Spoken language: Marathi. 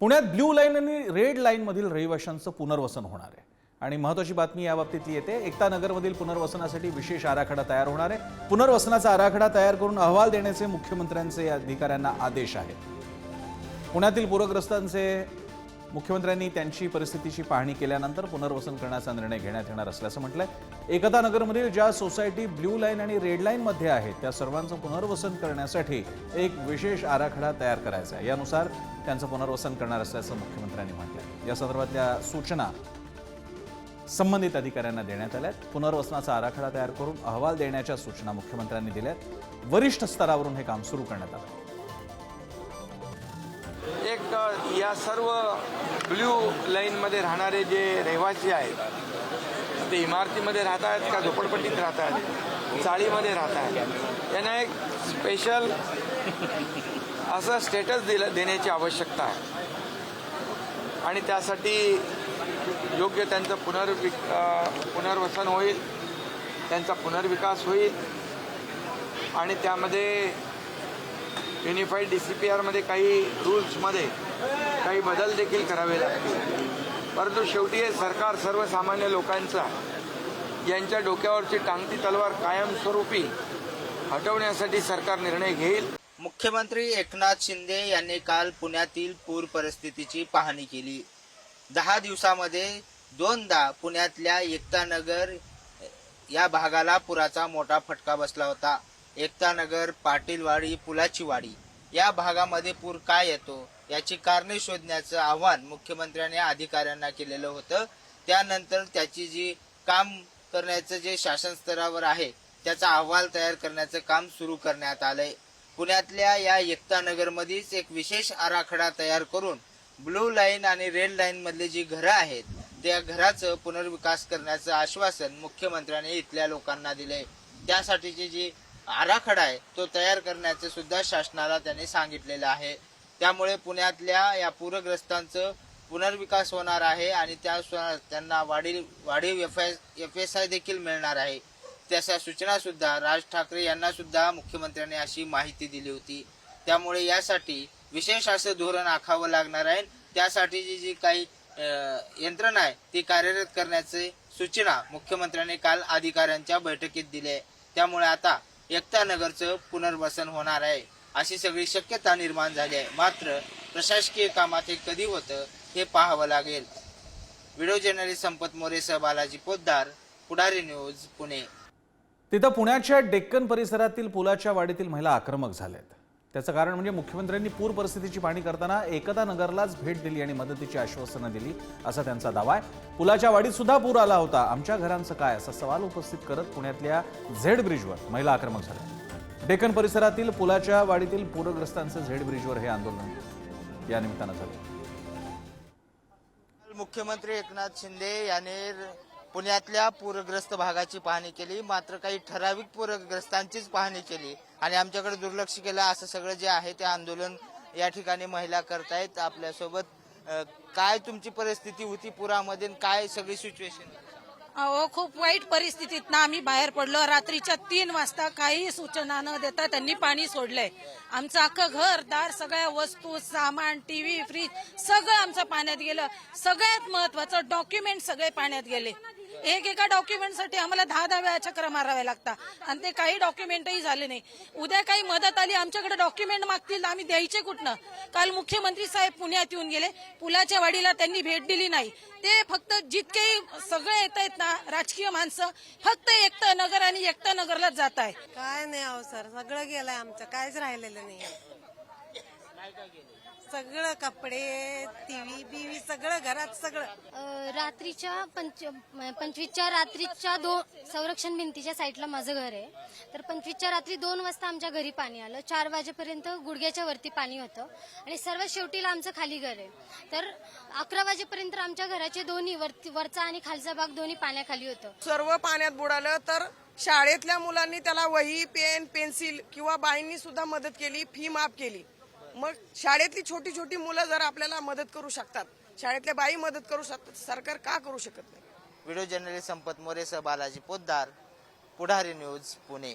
पुण्यात ब्ल्यू लाईन आणि रेड लाईनमधील रहिवाशांचं पुनर्वसन होणार आहे. आणि महत्त्वाची बातमी या बाबतीतली येते एकता नगरमधील पुनर्वसनासाठी विशेष आराखडा तयार होणार आहे. पुनर्वसनाचा आराखडा तयार करून अहवाल देण्याचे मुख्यमंत्र्यांचे अधिकाऱ्यांना आदेश आहेत. पुण्यातील पूरग्रस्तांचे मुख्यमंत्र्यांनी त्यांची परिस्थितीची पाहणी केल्यानंतर पुनर्वसन करण्याचा निर्णय घेण्यात येणार असल्याचं म्हटलंय. एकता नगरमधील ज्या सोसायटी ब्ल्यू लाईन आणि रेड लाईनमध्ये आहेत त्या सर्वांचं पुनर्वसन करण्यासाठी एक विशेष आराखडा तयार करायचा आहे. यानुसार त्यांचं पुनर्वसन करणार असल्याचं मुख्यमंत्र्यांनी म्हटलंय. या संदर्भातल्या सूचना संबंधित अधिकाऱ्यांना देण्यात आल्यात. पुनर्वसनाचा आराखडा तयार करून अहवाल देण्याच्या सूचना मुख्यमंत्र्यांनी दिल्यात. वरिष्ठ स्तरावरून हे काम सुरू करण्यात आलं. या सर्व ब्ल्यू लाईनमध्ये राहणारे जे रहिवासी आहेत ते इमारतीमध्ये राहत आहेत का झोपडपट्टीत राहत आहेत चाळीमध्ये राहत आहेत त्यांना एक स्पेशल असं स्टेटस दिलं देण्याची आवश्यकता आहे. आणि त्यासाठी योग्य त्यांचं पुनर्वि पुनर्वसन होईल त्यांचा पुनर्विकास होईल. आणि त्यामध्ये युनिफाईड डी सी पी आरमध्ये काही रूल्समध्ये काही बदल देखील करावे लागतील. परंतु शेवटी हे सरकार सर्वसामान्य लोकांचा यांच्या डोक्यावरची टांगती तलवार कायमस्वरूपी हटवण्यासाठी सरकार निर्णय घेईल. मुख्यमंत्री एकनाथ शिंदे यांनी काल पुण्यातील पूर परिस्थितीची पाहणी केली. दहा दिवसामध्ये दोनदा पुण्यातल्या एकतानगर या भागाला पुराचा मोठा फटका बसला होता. एकतानगर पाटीलवाडी पुलाची वाडी या भागामध्ये पूर का येतो याची कारणे शोधण्याचं आव्हान मुख्यमंत्र्यांनी अधिकाऱ्यांना केलेलं होतं. त्यानंतर त्याची जी काम करण्याचं जे शासन स्तरावर आहे त्याचा अहवाल तयार करण्याचं काम सुरू करण्यात आलंय. पुण्यातल्या या एकता एक विशेष आराखडा तयार करून ब्लू लाईन आणि रेड लाईन मधले जी घरं आहेत त्या घराचं पुनर्विकास करण्याचं आश्वासन मुख्यमंत्र्यांनी इथल्या लोकांना दिले त्यासाठीची जी आराखडा आहे तो तयार करण्याचं सुद्धा शासनाला त्यांनी सांगितलेलं आहे. त्यामुळे पुण्यातल्या या पूरग्रस्तांचं पुनर्विकास होणार आहे आणि त्या त्यांना वाढीव वाढीव एफ एफ एस आय देखील मिळणार आहे. त्याच्या सूचना सुद्धा राज ठाकरे यांना सुद्धा मुख्यमंत्र्यांनी अशी माहिती दिली होती. त्यामुळे यासाठी विशेष असं धोरण आखावं लागणार आहे. त्यासाठीची जी काही यंत्रणा आहे ती कार्यरत करण्याचे सूचना मुख्यमंत्र्यांनी काल अधिकाऱ्यांच्या बैठकीत दिले त्यामुळे आता एकता नगरचं पुनर्वसन होणार आहे. अशी सगळी शक्यता निर्माण झाली आहे. मात्र प्रशासकीय कामात हे कधी होतं हे पाहावं लागेल. व्हिडिओ जर्नलिस्ट संपत मोरे सह बालाजी पोद्दार पुढारी न्यूज पुणे. तिथं पुण्याच्या डेक्कन परिसरातील पुलाच्या वाडीतील महिला आक्रमक झाल्यात. त्याचं कारण म्हणजे मुख्यमंत्र्यांनी पूर परिस्थितीची पाहणी करताना एकता नगरलाच भेट दिली आणि मदतीची आश्वासनं दिली असा त्यांचा दावा आहे. पुलाच्या वाडीत सुद्धा पूर आला होता. आमच्या घरांचं काय? असा सवाल उपस्थित करत पुण्यातल्या झेड ब्रिजवर महिला आक्रमक झाल्या. डेक्कन परिसरातील पुलाच्या वाडीतील पूरग्रस्तांचं झेड ब्रिजवर हे आंदोलन या निमित्तानं झालं. मुख्यमंत्री एकनाथ शिंदे यांनी पुण्यातल्या पूरग्रस्त भागाची पाहणी केली. मात्र काही ठराविक पूरग्रस्तांचीच पाहणी केली. आणि आमच्याकडे दुर्लक्ष केलं असं सगळं जे आहे ते आंदोलन या ठिकाणी महिला करतायत आपल्यासोबत. काय तुमची परिस्थिती होती पुरामध्ये काय सगळी सिच्युएशन अहो खूप वाईट परिस्थितीत ना आम्ही बाहेर पडलो. रात्रीच्या तीन वाजता काही सूचना न देता त्यांनी पाणी सोडलंय. आमचं अख्खं घर दार सगळ्या वस्तू सामान टीव्ही फ्रीज सगळं आमचं पाण्यात गेलं. सगळ्यात महत्वाचं डॉक्युमेंट सगळे पाण्यात गेले. एक एका डॉक्युमेंटसाठी आम्हाला दहा दहा वेळा चक्र मारावे लागतात आणि ते काही डॉक्युमेंटही झाले नाही. उद्या काही मदत आली आमच्याकडे डॉक्युमेंट मागतील तर आम्ही द्यायचे कुठनं? काल मुख्यमंत्री साहेब पुण्यात येऊन गेले. पुलाच्या वाडीला त्यांनी भेट दिली नाही. ते फक्त जितके सगळे येत आहेत ना राजकीय माणसं फक्त एकता नगर आणि एकता नगरलाच जात आहे काय नाही अहो सर. सगळं गेलंय आमचं. काहीच राहिलेलं नाही. सगळं कपडे टीव्ही बीव्ही सगळं घरात सगळं. रात्रीच्या पंच पंचवीसच्या रात्रीच्या दोन संरक्षण भिंतीच्या साईडला माझं घर आहे. तर पंचवीसच्या रात्री दोन वाजता आमच्या घरी पाणी आलं. चार वाजेपर्यंत गुडघ्याच्या वरती पाणी होतं. आणि सर्वात शेवटीला आमचं खाली घर आहे. तर अकरा वाजेपर्यंत आमच्या घराचे दोन्ही वरती वरचा आणि खालचा भाग दोन्ही पाण्याखाली होतं. सर्व पाण्यात बुडालं तर शाळेतल्या मुलांनी त्याला वही पेन पेन्सिल किंवा बाईंनी सुद्धा मदत केली फी माफ केली. मग शाळेतली छोटी छोटी मुलं जर आपल्याला मदत करू शकतात शाळेतल्या बाई मदत करू शकतात सरकार का करू शकत नाही? व्हिडिओ जर्नलिस्ट संपत मोरेसह बालाजी पोद्दार पुढारी न्यूज पुणे.